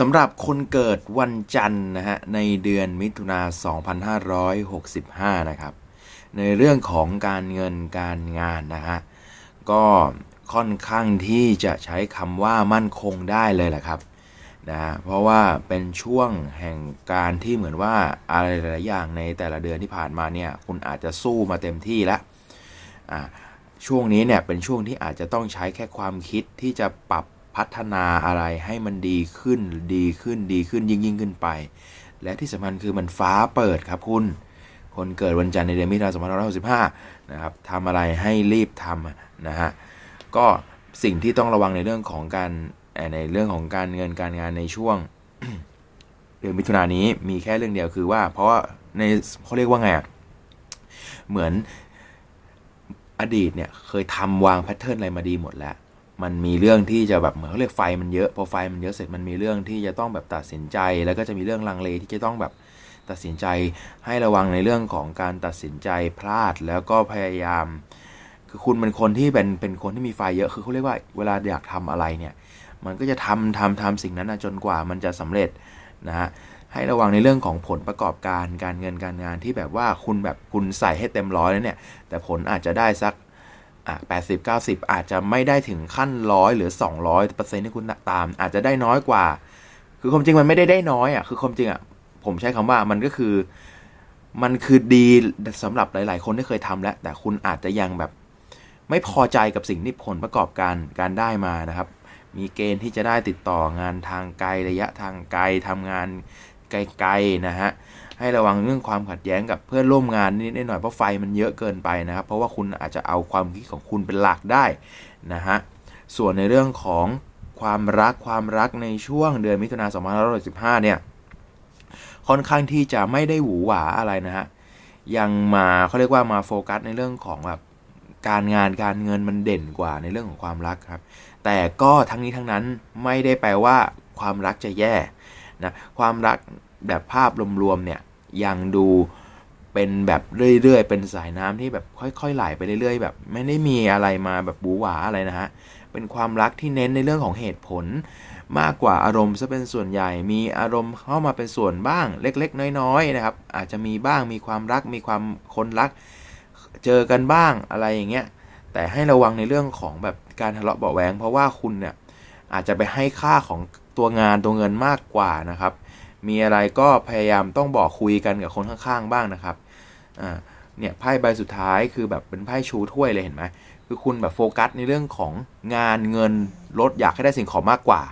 สำหรับคนเกิดวันจันทร์นะฮะในเดือนมิถุนา 2565 นะครับ ในเรื่องของการเงินการงานนะฮะก็ค่อนข้างที่จะใช้คำว่ามั่นคงได้เลยแหละครับนะเพราะว่าเป็นช่วงแห่งการที่เหมือนว่าอะไรหลายอย่างในแต่ละเดือนที่ผ่านมาเนี่ยคุณอาจจะสู้มาเต็มที่แล้วช่วงนี้เนี่ยเป็นช่วงที่อาจจะต้องใช้แค่ความคิดที่จะปรับ พัฒนาอะไรให้มันดีขึ้นดีขึ้นดีขึ้นยิ่งยิ่งขึ้นไป และที่สำคัญคือมันฟ้าเปิดครับคุณ คนเกิดวันจันทร์ในเดือนมิถุนายน2565นะครับทำอะไรให้รีบทำนะฮะก็สิ่งที่ต้องระวังในเรื่องของการในเรื่องของการเงินการงานในช่วงเดือนมิถุนายนนี้มีแค่เรื่องเดียวคือว่า เพราะว่าในเขาเรียกว่าไงอะเหมือนอดีตเนี่ยเคยทำวางแพทเทิร์นอะไรมาดีหมดแล้ว มันมีเรื่องที่จะแบบเหมือนเขาเรียกไฟมันเยอะพอไฟมันเยอะเสร็จมันมีเรื่องที่จะต้องแบบตัดสินใจ แล้วก็จะมีเรื่องลังเลที่จะต้องแบบตัดสินใจให้ระวังในเรื่องของการตัดสินใจพลาดแล้วก็พยายาม คือคุณเป็นคนที่เป็นเป็นคนที่มีไฟเยอะคือเขาเรียกว่าเวลาอยากทำอะไรเนี่ย มันก็จะทำทำทำสิ่งนั้นนะจนกว่ามันจะสำเร็จนะฮะให้ระวังในเรื่องของผลประกอบการการเงินการงานที่แบบว่าคุณแบบคุณใส่ให้เต็มร้อยแล้วเนี่ย แต่ผลอาจจะได้สัก อะแปดสิบเก้าสิบอาจจะไม่ได้ถึงขั้นร้อยหรือสองร้อยเปอร์เซ็นต์ที่คุณตาม อาจจะได้น้อยกว่า คือความจริงมันไม่ได้ได้น้อยอะคือความจริงอะผมใช้คำว่ามันก็คือ มันคือดีสำหรับหลาย ๆ คนที่เคยทำแล้ว แต่คุณอาจจะยังแบบไม่พอใจกับสิ่งที่ผลประกอบการการได้มานะครับ มีเกณฑ์ที่จะได้ติดต่องานทางไกลระยะทางไกลทำงานไกลๆนะฮะ ให้ระวังเรื่องความขัดแย้งกับเพื่อนร่วมงานนิดหน่อยเพราะไฟมันเยอะเกินไปนะครับ เพราะว่าคุณอาจจะเอาความคิดของคุณเป็นหลักได้นะฮะส่วนในเรื่องของความรักความรักในช่วงเดือนมิถุนายน2565เนี่ยค่อนข้างที่จะไม่ได้หวือหวาอะไรนะฮะยังมาเขาเรียกว่ามาโฟกัสในเรื่องของแบบการงานการเงินมันเด่นกว่าในเรื่องของความรักครับ แต่ก็ทั้งนี้ทั้งนั้นไม่ได้แปลว่าความรักจะแย่นะความรักแบบภาพรวมๆเนี่ย ยังดูเป็นแบบเรื่อยๆ เป็นสายน้ำที่แบบค่อย ๆ ไหลไปเรื่อยๆ แบบไม่ได้มีอะไรมาแบบบูหวาอะไรนะฮะ เป็นความรักที่เน้นในเรื่องของเหตุผล มากกว่าอารมณ์ซะเป็นส่วนใหญ่ มีอารมณ์เข้ามาเป็นส่วนบ้างเล็ก ๆ น้อยๆนะครับ อาจจะมีบ้างมีความรักมีความคนรัก เจอกันบ้างอะไรอย่างเงี้ย แต่ให้ระวังในเรื่องของแบบการทะเลาะเบาะแวงเพราะว่าคุณเนี่ยอาจจะไปให้ค่าของตัวงานตัวเงินมากกว่านะครับ มีอะไรก็พยายามต้องบอกคุยกันกับคนข้างๆ บ้างนะครับอ่าเนี่ยไพ่ใบสุดท้ายคือแบบเป็นไพ่ชูถ้วยเลยเห็นไหมคือคุณแบบโฟกัสในเรื่องของงานเงินรถอยากให้ได้สิ่งของมากกว่า